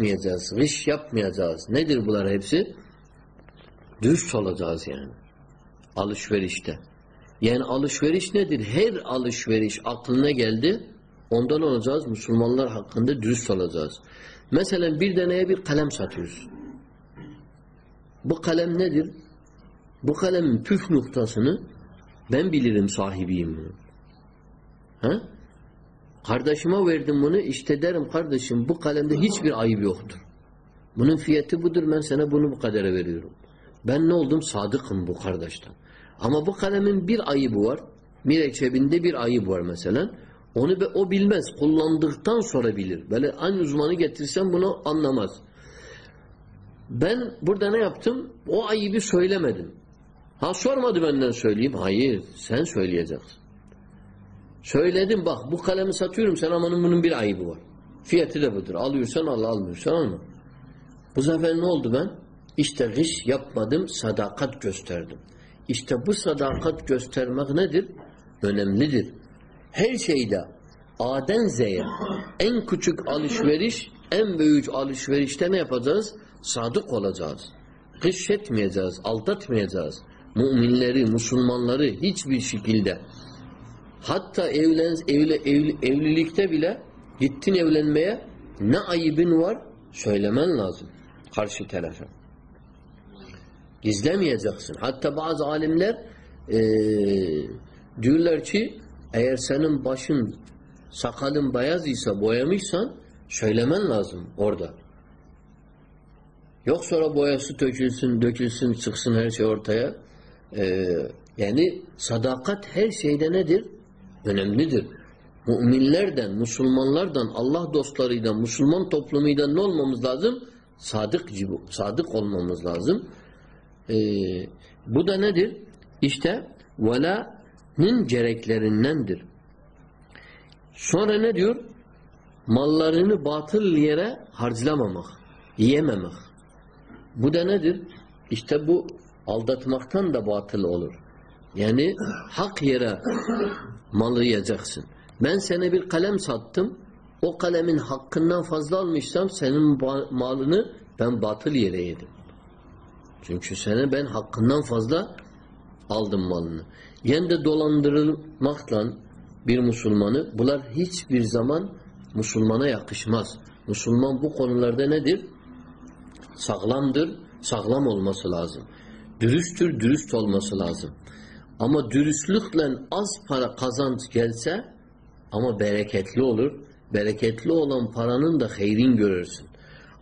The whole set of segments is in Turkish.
yapmayacağız, gış yapmayacağız. Nedir bunlar hepsi? Dürüst olacağız yani. Alışverişte. Yani alışveriş nedir? Her alışveriş aklına geldi. Ondan olacağız. Müslümanlar hakkında dürüst olacağız. Mesela bir deneye bir kalem satıyoruz. Bu kalem nedir? Bu kalemin püf noktasını ben bilirim sahibiyim bunu. Kardeşime verdim bunu işte derim kardeşim bu kalemde hiçbir ayıp yoktur. Bunun fiyatı budur ben sana bunu bu kadara veriyorum. Ben ne oldum? Sadıkım bu kardeşten. Ama bu kalemin bir ayıbı var. Mürekkebinde bir ayıp var mesela. Onu o bilmez. Kullandıktan sonra bilir. Böyle aynı uzmanı getirsem bunu anlamaz. Ben burada ne yaptım? O ayıbı söylemedim. Ha sormadı benden söyleyeyim. Hayır. Sen söyleyeceksin. Söyledim bak bu kalemi satıyorum sen ama bunun bir ayıbı var. Fiyatı da budur. Alıyorsan al almıyorsan alma. Bu sefer ne oldu ben? İşte gış yapmadım, sadakat gösterdim. İşte bu sadakat göstermek nedir? Önemlidir. Her şeyde A'den Z'ye en küçük alışveriş, en büyük alışverişte ne yapacağız? Sadık olacağız. Gış etmeyeceğiz, aldatmayacağız. Müminleri, Müslümanları hiçbir şekilde hatta evlen, evli, evli, evlilikte bile gittin evlenmeye ne ayıbın var söylemen lazım karşı tarafa. Gizlemeyeceksin. Hatta bazı alimler e, diyorlar ki eğer senin başın sakalın beyaz ise boyamışsan söylemen lazım orada. Yok sonra boyası dökülsün, dökülsün, çıksın her şey ortaya. Ee, yani sadakat her şeyde nedir? Önemlidir. Müminlerden, Müslümanlardan, Allah dostlarıyla, Müslüman toplumuyla ne olmamız lazım? Sadık, sadık olmamız lazım. Ee, bu da nedir? İşte vela'nın gereklerindendir. Sonra ne diyor? Mallarını batıl yere harclamamak, yiyememek. Bu da nedir? İşte bu aldatmaktan da batıl olur. Yani hak yere malı yiyeceksin. Ben sana bir kalem sattım. O kalemin hakkından fazla almışsam senin malını ben batıl yere yedim. Çünkü sana ben hakkından fazla aldım malını. Yen de dolandırılmakla bir Müslümanı bunlar hiçbir zaman Müslümana yakışmaz. Müslüman bu konularda nedir? Sağlamdır, sağlam olması lazım. Dürüsttür, dürüst olması lazım. Ama dürüstlükle az para kazanç gelse ama bereketli olur. Bereketli olan paranın da hayrin görürsün.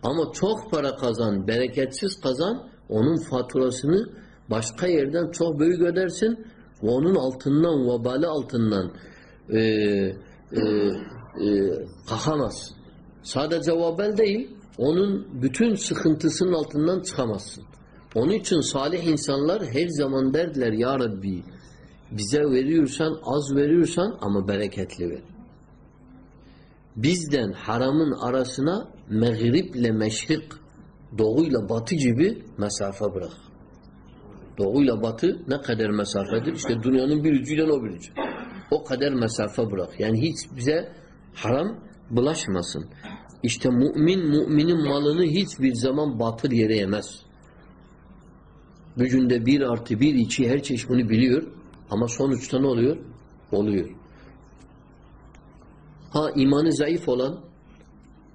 Ama çok para kazan, bereketsiz kazan onun faturasını başka yerden çok büyük ödersin ve onun altından, vebali altından e, e, e, kalkamazsın. Sadece vebal değil, onun bütün sıkıntısının altından çıkamazsın. Onun için salih insanlar her zaman derdiler Ya Rabbi bize veriyorsan az veriyorsan ama bereketli ver. Bizden haramın arasına mağriple meşrik doğuyla batı gibi mesafe bırak. Doğuyla batı ne kadar mesafedir? İşte dünyanın bir ucuyla o bir ucu. O kadar mesafe bırak. Yani hiç bize haram bulaşmasın. İşte mümin müminin malını hiçbir zaman batıl yere yemez. Gücünde bir artı bir içi her çeşit bunu biliyor. Ama sonuçta ne oluyor? Oluyor. Ha imanı zayıf olan,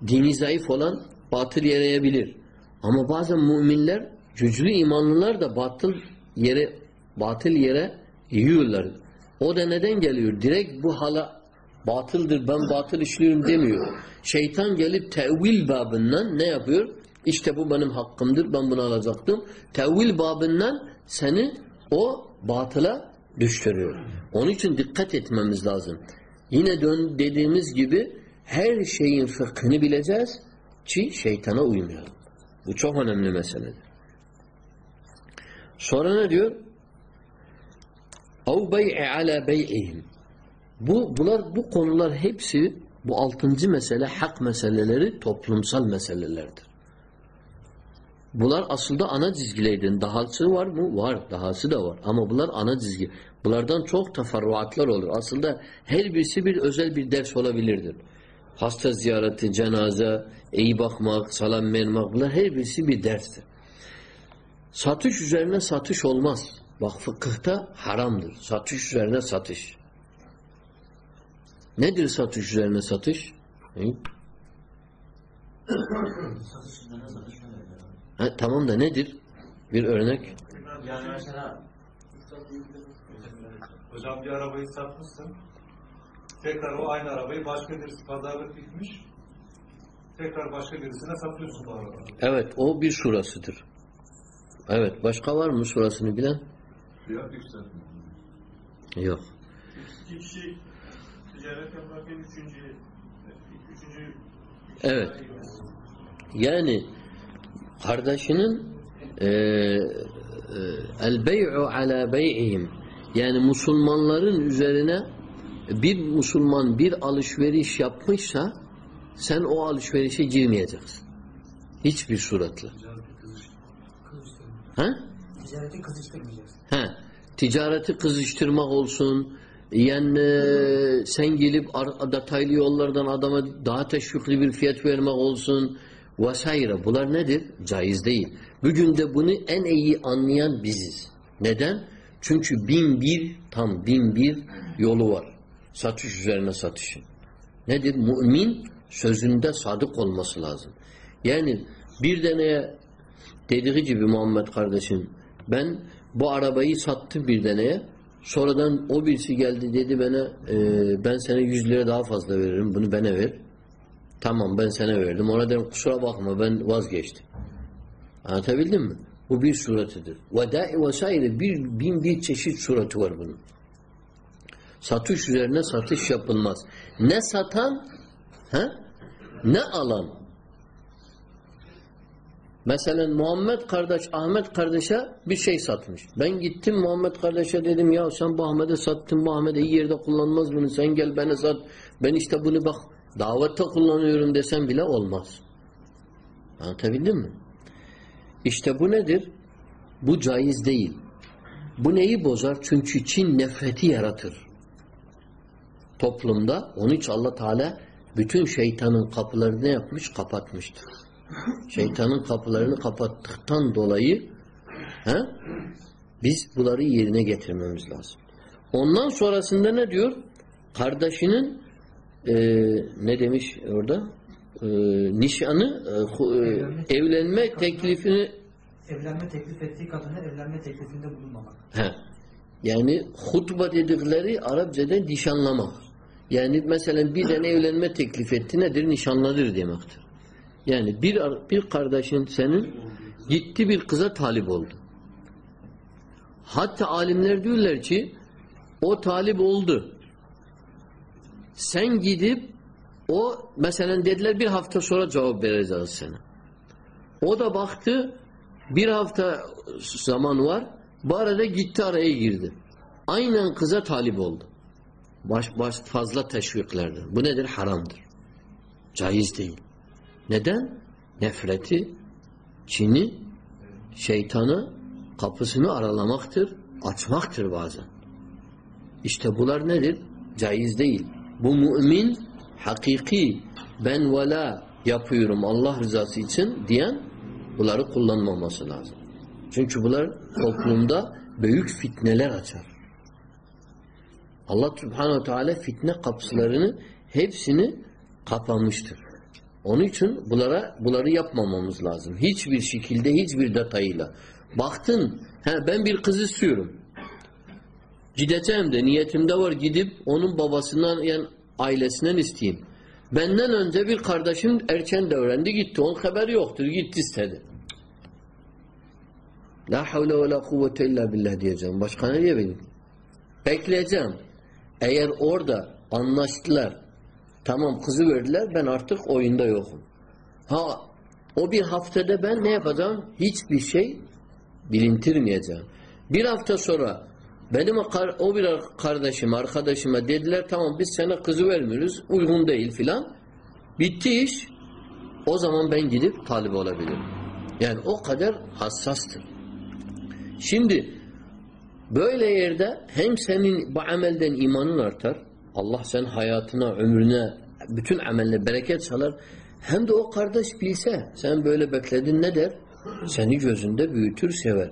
dini zayıf olan batıl yere yebilir. Ama bazen müminler, güçlü imanlılar da batıl yere batıl yere yiyorlar. O da neden geliyor? Direkt bu hala batıldır, ben batıl işliyorum demiyor. Şeytan gelip tevil babından ne yapıyor? İşte bu benim hakkımdır, ben bunu alacaktım. Tevil babından seni o batıla düşürüyor. Onun için dikkat etmemiz lazım. Yine dön dediğimiz gibi her şeyin fıkhını bileceğiz ki şeytana uymayalım. Bu çok önemli meseledir. Sonra ne diyor? اَوْ بَيْعِ عَلَى بَيْعِهِمْ bu, bunlar, bu konular hepsi bu altıncı mesele hak meseleleri toplumsal meselelerdir. Bunlar aslında ana çizgilerden. Dahası var mı? Var. Dahası da var. Ama bunlar ana çizgi. Bunlardan çok teferruatlar olur. Aslında her birisi bir özel bir ders olabilirdir. hasta ziyareti, cenaze, iyi bakmak, salam vermek bunlar her birisi bir derstir. Satış üzerine satış olmaz. Bak fıkıhta haramdır. Satış üzerine satış. Nedir satış üzerine satış? Hı? Ha, tamam da nedir? Bir örnek. Yani mesela Hocam bir arabayı satmışsın. Tekrar o aynı arabayı başka birisi pazarlık bitmiş. Tekrar başka birisine satıyorsun bu arabayı. Evet o bir surasıdır. Evet başka var mı surasını bilen? Fiyat yükseltme. Yok. iki kişi ticaret yaparken üçüncü üçüncü Evet. Yani kardeşinin e, e, el bey'u ala bey'ihim yani Müslümanların üzerine bir Müslüman bir alışveriş yapmışsa sen o alışverişe girmeyeceksin. Hiçbir suratla. Ha? Ticareti kızıştırmayacağız. He, ticareti kızıştırmak olsun, yani e, sen gelip detaylı yollardan adama daha teşvikli bir fiyat vermek olsun vesaire. Bunlar nedir? Caiz değil. Bugün de bunu en iyi anlayan biziz. Neden? Çünkü bin bir, tam bin bir yolu var. Satış üzerine satışın. Nedir? Mümin sözünde sadık olması lazım. Yani bir deneye dediği gibi Muhammed kardeşim ben bu arabayı sattım bir deneye sonradan o birisi geldi dedi bana e, ben sana 100 lira daha fazla veririm bunu bana ver tamam ben sana verdim ona dedim kusura bakma ben vazgeçtim anlatabildim mi? bu bir suretidir vedai vesaire bir bin bir çeşit sureti var bunun satış üzerine satış yapılmaz ne satan he? ne alan Mesela Muhammed kardeş Ahmet kardeşe bir şey satmış. Ben gittim Muhammed kardeşe dedim ya sen bu Ahmet'e sattın bu Ahmet iyi yerde kullanmaz bunu sen gel bana sat. Ben işte bunu bak davette kullanıyorum desem bile olmaz. Anlatabildim mi? İşte bu nedir? Bu caiz değil. Bu neyi bozar? Çünkü Çin nefreti yaratır. Toplumda onun için Allah Teala bütün şeytanın kapılarını yapmış? Kapatmıştır. Şeytanın kapılarını kapattıktan dolayı he, biz bunları yerine getirmemiz lazım. Ondan sonrasında ne diyor? Kardeşinin e, ne demiş orada? E, nişanı e, e, evlenme teklifini Evlenme teklif ettiği kadına evlenme teklifinde bulunmamak. he, yani hutba dedikleri Arapçada nişanlamak. Yani mesela bir tane evlenme teklif etti nedir? Nişanladır demektir. Yani bir bir kardeşin senin gitti bir kıza talip oldu. Hatta alimler diyorlar ki o talip oldu. Sen gidip o mesela dediler bir hafta sonra cevap vereceğiz sana. O da baktı bir hafta zaman var. Bu arada gitti araya girdi. Aynen kıza talip oldu. Baş, baş fazla teşviklerden. Bu nedir? Haramdır. Caiz değil. Neden? Nefreti, çini, şeytanı kapısını aralamaktır, açmaktır bazen. İşte bunlar nedir? Caiz değil. Bu mümin hakiki ben vela yapıyorum Allah rızası için diyen bunları kullanmaması lazım. Çünkü bunlar toplumda büyük fitneler açar. Allah Subhanahu Teala fitne kapılarını hepsini kapamıştır. Onun için bunlara bunları yapmamamız lazım. Hiçbir şekilde, hiçbir detayıyla. Baktın, he, ben bir kız istiyorum. Gideceğim de niyetimde var gidip onun babasından yani ailesinden isteyeyim. Benden önce bir kardeşim erken de öğrendi gitti. Onun haberi yoktur. Gitti istedi. La havle ve la kuvvete illa billah diyeceğim. Başka ne diyebilirim? Bekleyeceğim. Eğer orada anlaştılar, tamam kızı verdiler, ben artık oyunda yokum. Ha, o bir haftada ben ne yapacağım? Hiçbir şey bilintirmeyeceğim. Bir hafta sonra benim o bir kardeşim, arkadaşıma dediler tamam biz sana kızı vermiyoruz, uygun değil filan. Bitti iş. O zaman ben gidip talip olabilirim. Yani o kadar hassastır. Şimdi böyle yerde hem senin bu amelden imanın artar. Allah sen hayatına, ömrüne bütün ameller bereket salar. Hem de o kardeş bilse sen böyle bekledin ne der? Seni gözünde büyütür sever.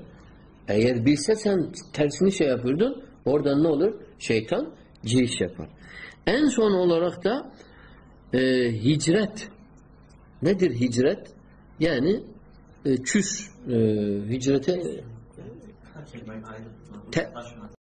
Eğer bilse sen tersini şey yapıyordun oradan ne olur? Şeytan giriş yapar. En son olarak da e, hicret. Nedir hicret? Yani e, küs e, hicrete. Te-.